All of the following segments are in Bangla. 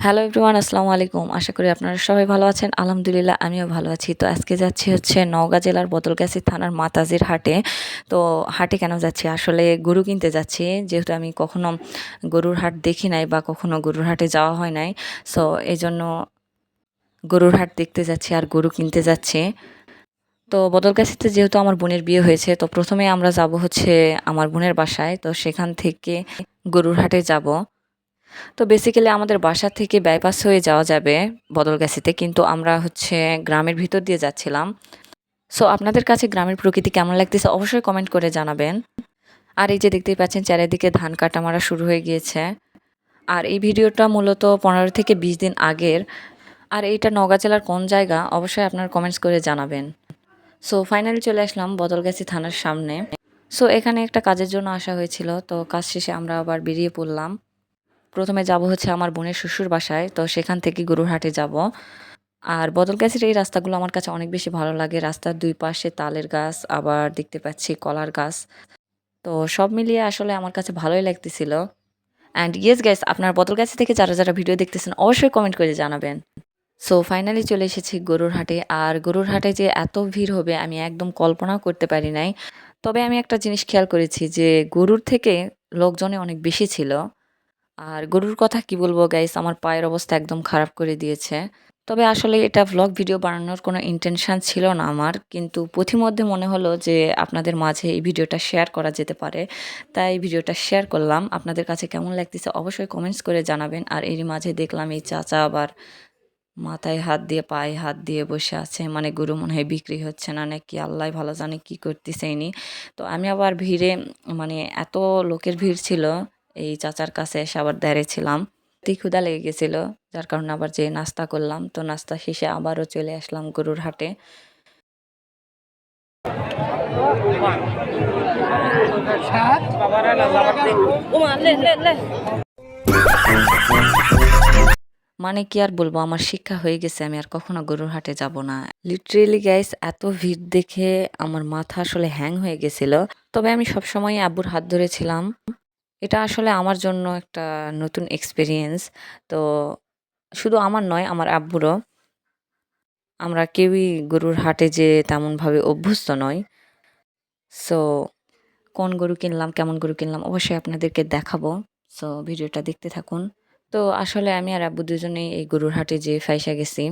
হ্যালো এভরিওয়ান আসসালামু আলাইকুম। আশা করি আপনারা সবাই ভালো আছেন। আলহামদুলিল্লাহ, আমিও ভালো আছি। তো আজকে যাচ্ছি হচ্ছে নওগাঁ জেলার বদলগাছি থানার মাতাজির হাটে। তো হাটে কেন যাচ্ছি? আসলে গরু কিনতে যাচ্ছি। যেহেতু আমি কখনো গরুর হাট দেখি নাই বা কখনো গরুর হাটে যাওয়া হয় নাই। সো এই জন্য গরুর হাট দেখতে যাচ্ছি আর গরু কিনতে যাচ্ছি। তো বদলগাছিতে যেহেতু আমার বোনের বিয়ে হয়েছে, তো প্রথমে আমরা যাব হচ্ছে আমার বোনের বাসায়। তো সেখান থেকে গরুর হাটে যাব। তো বেসিক্যালি আমাদের বাসা থেকে বাইপাস হয়ে যাওয়া যাবে বদলগাছিতে, কিন্তু আমরা হচ্ছে গ্রামের ভিতর দিয়ে যাচ্ছিলাম। সো আপনাদের কাছে গ্রামের প্রকৃতি কেমন লাগতেছে অবশ্যই কমেন্ট করে জানাবেন। আর এই যে দেখতেই পাচ্ছেন, চারিদিকে ধান কাটা মারা শুরু হয়ে গিয়েছে। আর এই ভিডিওটা মূলত পনেরো থেকে বিশ দিন আগের। আর এইটা নওগাঁ জেলার কোন জায়গা, অবশ্যই আপনার কমেন্টস করে জানাবেন। সো ফাইনালি চলে আসলাম বদলগাছি থানার সামনে। সো এখানে একটা কাজের জন্য আসা হয়েছিল, তো কাজ শেষে আমরা আবার বেরিয়ে পড়লাম। প্রথমে যাব হচ্ছে আমার বোনের শ্বশুর বাসায়, তো সেখান থেকে গরুর হাটে যাব। আর বদলগাছির এই রাস্তাগুলো আমার কাছে অনেক বেশি ভালো লাগে। রাস্তার দুই পাশে তালের গাছ, আবার দেখতে পাচ্ছি কলার গাছ। তো সব মিলিয়ে আসলে আমার কাছে ভালোই লাগতেছিল। অ্যান্ড ইয়েস গ্যাস আপনার বদলগাছি থেকে যারা যারা ভিডিও দেখতেছেন, অবশ্যই কমেন্ট করে জানাবেন। সো ফাইনালি চলে এসেছি গরুর হাটে। আর গরুর হাটে যে এত ভিড় হবে, আমি একদম কল্পনাও করতে পারি নাই। তবে আমি একটা জিনিস খেয়াল করেছি যে গরুর থেকে লোকজনে অনেক বেশি ছিল। আর গরুর কথা কি বলব গাইস আমার পায়ের অবস্থা একদম খারাপ করে দিয়েছে। তবে আসলে এটা ভ্লগ ভিডিও বানানোর কোনো ইন্টেনশন ছিল না আমার। কিন্তু পথিমধ্যে মনে হলো যে আপনাদের মাঝে এই ভিডিওটা শেয়ার করা যেতে পারে। তাই ভিডিওটা শেয়ার করলাম। আপনাদের কাছে কেমন লাগতেছে অবশ্যই কমেন্টস করে জানাবেন। আর এরই মাঝে দেখলাম এই চাচা আবার মাথায় হাত দিয়ে, পায়ে হাত দিয়ে বসে আছে। মানে গরু মনে হয় বিক্রি হচ্ছে না, নাকি আল্লাহ ভালো জানে কি করতেছে ইনি। তো আমি আবার ভিড়ে মানে এত লোকের ভিড় ছিল এই চাচার কাছে এসে আবার দাঁড়িয়েছিলাম অতি ক্ষুধা লেগে গেছিল, যার কারণে আবার যে নাস্তা করলাম, তো নাস্তা শেষে আবারও চলে আসলাম গরুর হাটে। মানে কি আর বলব, আমার শিক্ষা হয়ে গেছে, আমি আর কখনো গরুর হাটে যাব না। লিটারেলি গাইস এত ভিড় দেখে আমার মাথা আসলে হ্যাং হয়ে গেছিল। তবে আমি সবসময় আব্বুর হাত ধরেছিলাম। এটা আসলে আমার জন্য একটা নতুন এক্সপিরিয়েন্স তো শুধু আমার নয়, আমার আব্বুরও। আমরা কেউই গরুর হাটে যে তেমনভাবে অভ্যস্ত নয় সো কোন গরু কিনলাম, কেমন গরু কিনলাম, অবশ্যই আপনাদেরকে দেখাবো। সো ভিডিওটা দেখতে থাকুন। তো আসলে আমি আর আব্বু দুজনেই এই গরুর হাটে যে ফাইসা গেছি।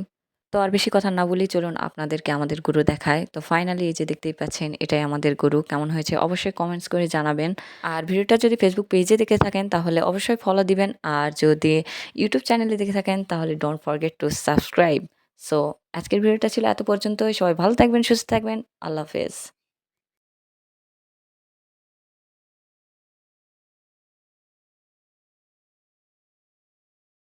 তো আর বেশি কথা না বলেই চলুন আপনাদেরকে আমাদের গরু দেখায়। তো ফাইনালি এই যে দেখতেই পাচ্ছেন, এটাই আমাদের গরু। কেমন হয়েছে? অবশ্যই কমেন্টস করে জানাবেন। আর ভিডিওটা যদি ফেসবুক পেজে দেখে থাকেন, তাহলে অবশ্যই ফলো দিবেন। আর যদি ইউটিউব চ্যানেলে দেখে থাকেন, তাহলে don't forget to subscribe so আজকের ভিডিওটা ছিল এত পর্যন্ত সবাই ভালো থাকবেন, সুস্থ থাকবেন। আল্লাহ হাফেজ।